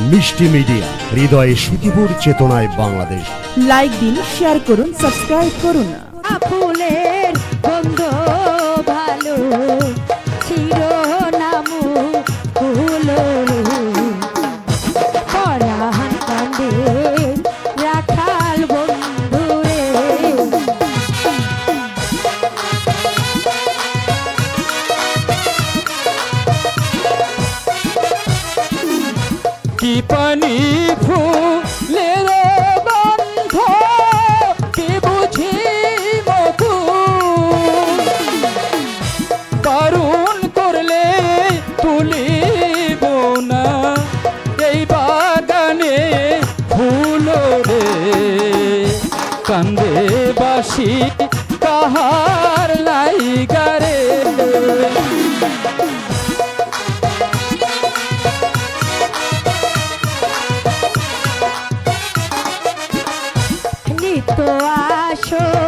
মিষ্টি মিডিয়া হৃদয়ে সুখীপুর চেতনায় বাংলাদেশ। লাইক দিন শেয়ার করুন সাবস্ক্রাইব করুন। ফুলের গন্ধ ভালো। তো আসো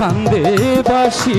কান্দে বাসি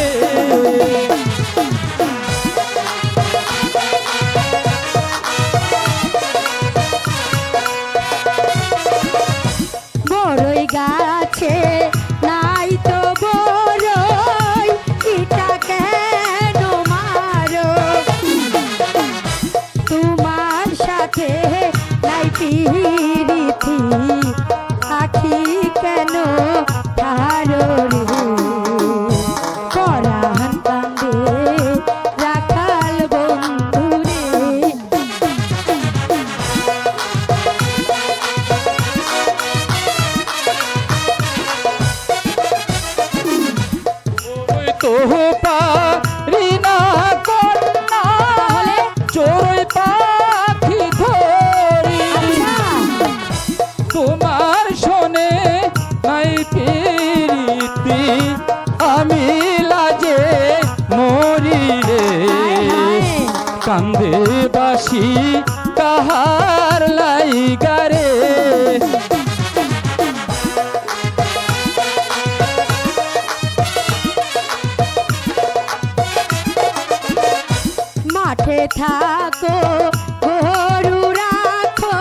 Mm-hmm. কান্দে বাসি কাহার লাইগারে মাঠে থাকো গরু রাখো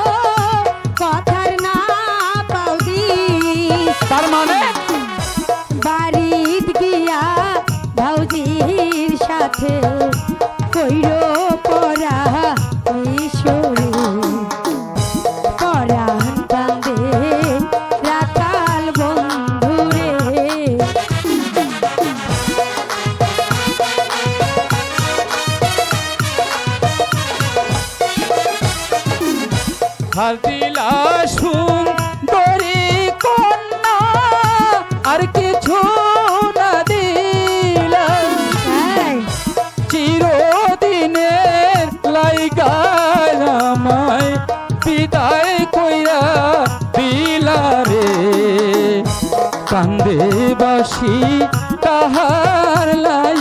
মানে? গিয়া ভাউজির সাথে কইরো উপহার সুন্দরী কন্যা আর কিছু না দিলা। চিরদিনের লাইগায় আমায় বিদায় কইরা দিলা রে। কান্দে বাসি তাহার লাই